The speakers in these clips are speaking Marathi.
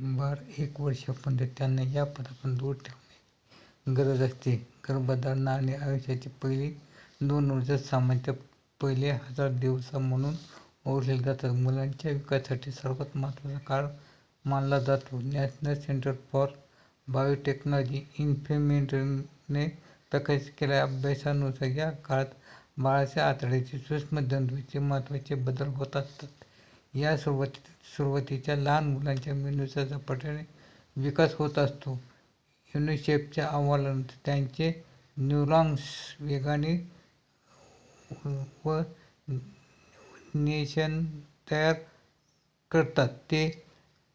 बाळ एक वर्षापर्यंत त्यांना या पदापासून दूर ठेवणे गरज असते. गर्भधारणा आणि आयुष्याची पहिली दोन वर्ष सामान्यतः पहिले हजार दिवस म्हणून ओळखले जातात. मुलांच्या विकासासाठी सर्वात महत्त्वाचा काळ मानला जातो. नॅशनल सेंटर फॉर बायोटेक्नॉलॉजी इन्फेमेंटने प्रकाशित केलेल्या अभ्यासानुसार या काळात बाळाच्या आतड्याचे सूक्ष्मधमनीचे महत्त्वाचे बदल होत असतात. या सुरुवाती सुरुवातीच्या लहान मुलांच्या मेंदूचा झपाट्याने विकास होत असतो. युनिसेफच्या अहवालानुसार त्यांचे न्यूरॉन्स वेगाने व नेशन तयार करतात. ते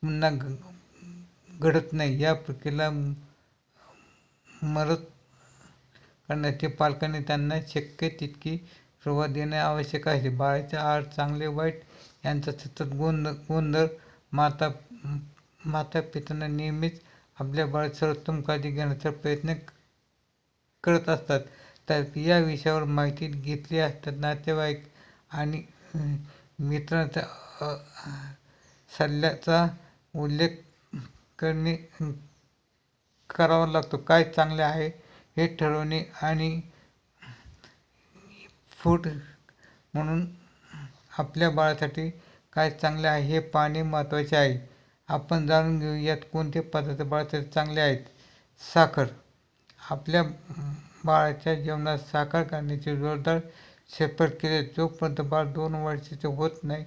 पुन्हा घडत नाही. या प्रक्रियेला मदत करण्यासाठी पालकांनी त्यांना शक्य तितकी सुरुवात देणे आवश्यक आहे. बाळाचे आहार चांगले वाईट यांचा सतत गोंध गोंधळ माता माता पित्यांना नेहमीच आपल्या बाळात सर्वोत्तम काळजी घेण्याचा प्रयत्न करत असतात. तर या विषयावर माहिती घेतली असतात नातेवाईक आणि मित्रांचा सल्ल्याचा उल्लेख करणे करावा लागतो. काय चांगले आहे हे ठरवणे आणि फूड म्हणून आपल्या बाळासाठी काय चांगले आहे हे पाहणे महत्त्वाचे आहे. आपण जाणून घेऊयात कोणते पदार्थ बाळासाठी चांगले आहेत. साखर. आपल्या बाळाच्या जेवणात साखर करण्याची जोरदार शिफारस केले. जोपर्यंत बाळ दोन वर्षाचे होत नाही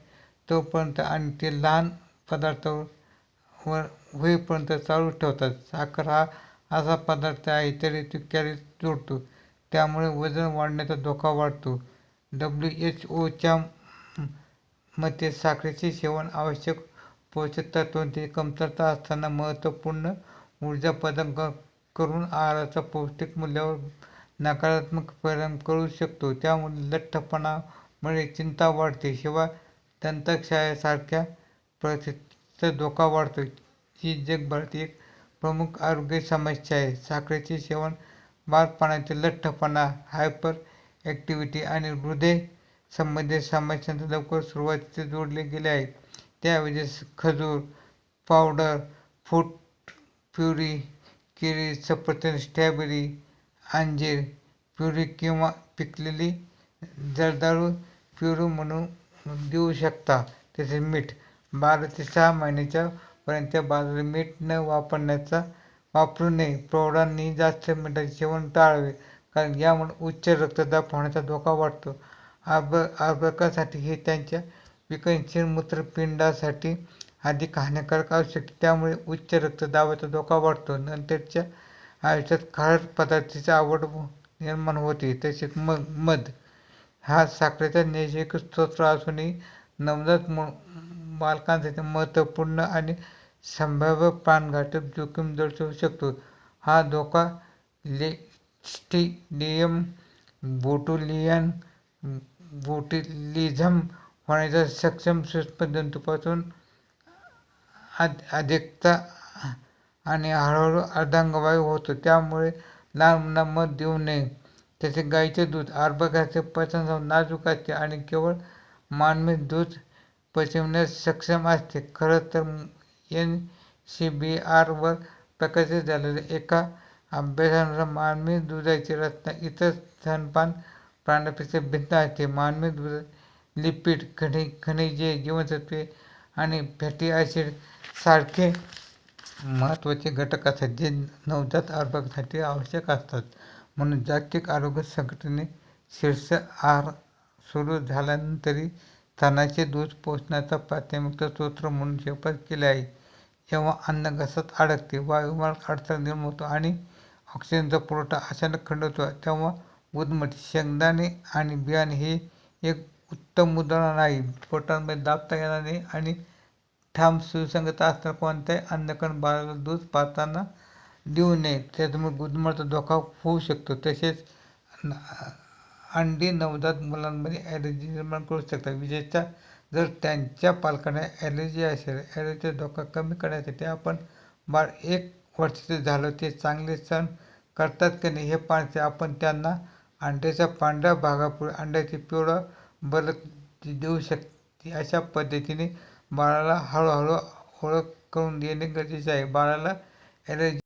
तोपर्यंत आणि ते लहान पदार्थावर होईपर्यंत चालू ठेवतात. साखर हा असा पदार्थ आहे तरी तो कॅरी जोडतो. त्यामुळे वजन वाढण्याचा धोका वाढतो. डब्ल्यू एच ओच्या मध्ये साखरेचे सेवन आवश्यक पोषक तत्त्वांची कमतरता असताना महत्त्वपूर्ण ऊर्जा प्रदान करून आहाराचा पौष्टिक मूल्यावर नकारात्मक परिणाम करू शकतो. त्यामुळे लठ्ठपणामुळे चिंता वाढते. शिवाय दंतक्षयासारख्या परिस्थितीचा धोका वाढतो ही जगभरात एक प्रमुख आरोग्य समस्या आहे. साखरेचे सेवन बालपणातील लठ्ठपणा हायपर ॲक्टिव्हिटी आणि हृदय संबंधित समस्यांना लवकर सुरुवातीचे जोडले गेले आहे त्याऐवजी खजूर पावडर फूट प्युरी केळी सफरचंद स्ट्रॉबेरी अंजीर प्युरी किंवा पिकलेली जर्दाळू प्युरी म्हणून देऊ शकता. तसेच मीठ बारा ते सहा महिन्याच्या पर्यंत बाजारात मीठ न वापरण्याचा वापरू नये. प्रौढांनी जास्त मिठाचे सेवन टाळावे कारण यामुळे उच्च रक्तदाब होण्याचा धोका वाढतो. आब अर्भकासाठी हे त्यांच्या विकसनशील मूत्रपिंडासाठी अधिक हानिकारक आवश्यक. त्यामुळे उच्च रक्तदाबाचा धोका वाढतो. नंतरच्या आयुष्यात खारट पदार्थाची आवड निर्माण होते. तसेच मग मध हा साखरेचा नैसर्गिक स्रोत असूनही नवजात बालकांसाठी महत्त्वपूर्ण आणि संभाव्य प्राणघातक जोखीम दर्शवू शकतो. हा धोका लेस्टिडियम बोटुलियन बोटिलिझम होण्याच्या सक्षम सूक्ष्मजंतूंपासून अधिकता आणि हळूहळू अर्धांगवायू होतो त्यामुळे लहान मुलांना मध देऊ नये. त्याचे गाईचे दूध अर्भकाचे पचन नाजूक असते आणि केवळ मानवी दूध पचविण्यास सक्षम असते. खरं तर एन सी बी आरवर प्रकाशित झालेल्या एका अभ्यासानुसार मानवी दुधाची रचना इतर स्तनपान प्राण्यापेक्षा भिन्न असते मानवी दुधात लिपिड खनि खनिजे जीवनसत्त्वे आणि फॅटी ॲसिड सारखे महत्त्वाचे घटक असतात जे नवजात आरोग्यासाठी आवश्यक असतात. म्हणून जागतिक आरोग्य संघटने शीर्ष आहार सुरू झाल्यानंतरही स्तनाचे दूध पोषणाचा प्राथमिक स्रोत म्हणून शिफारस केली आहे. जेव्हा अन्न घसत अडकते वायुमार्ग अडथळा निर्माण होतो आणि ऑक्सिजनचा पुरवठा अचानक खंड होतो तेव्हा उदमट शेंगदाणे आणि बियाणे हे एक उत्तम उदाहरण आहे. पोटामध्ये दाबता येणार नाही आणि ठाम सुसंगत असताना कोणत्याही अन्नकण बाळाला दूध पाहताना देऊ नये. त्याच्यामुळे गुदमरचा धोका होऊ शकतो. तसेच अंडी नवजात मुलांमध्ये ॲलर्जी निर्माण करू शकतात. विशेषतः जर त्यांच्या पालकांना ॲलर्जी असेल ॲलर्जीचा धोका कमी करण्यासाठी आपण बाळ एक वर्षाचे झालं ते चांगले सण करतात की नाही हे पाहण्यासाठी आपण त्यांना अंड्याच्या पांढऱ्या भागापुढे अंड्याची पिवळा बलक देऊ शकते. अशा पद्धतीने बाळाला हळूहळू ओळख करून देणे गरजेचे आहे. बाळाला ॲलर्जी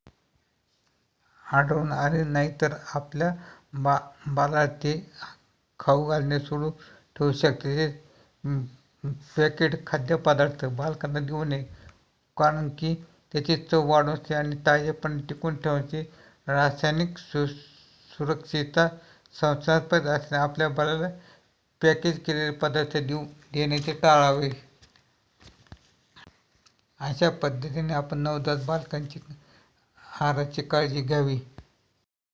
आढळून आले नाही तर आपल्या बा बाळाला ते खाऊ घालणे सुरू ठेवू शकते. तसेच पॅकेट खाद्यपदार्थ बालकांना देऊ नये कारण की त्याची चव वाढवते आणि ताजेपण टिकून ठेवण्याची रासायनिक सु सुरक्षितता संशयास्पद असणे आपल्या बाळाला पॅकेज केलेले पदार्थ देऊ देण्याचे टाळावे अशा पद्धतीने आपण नवजात बालकांची आहाराची काळजी घ्यावी.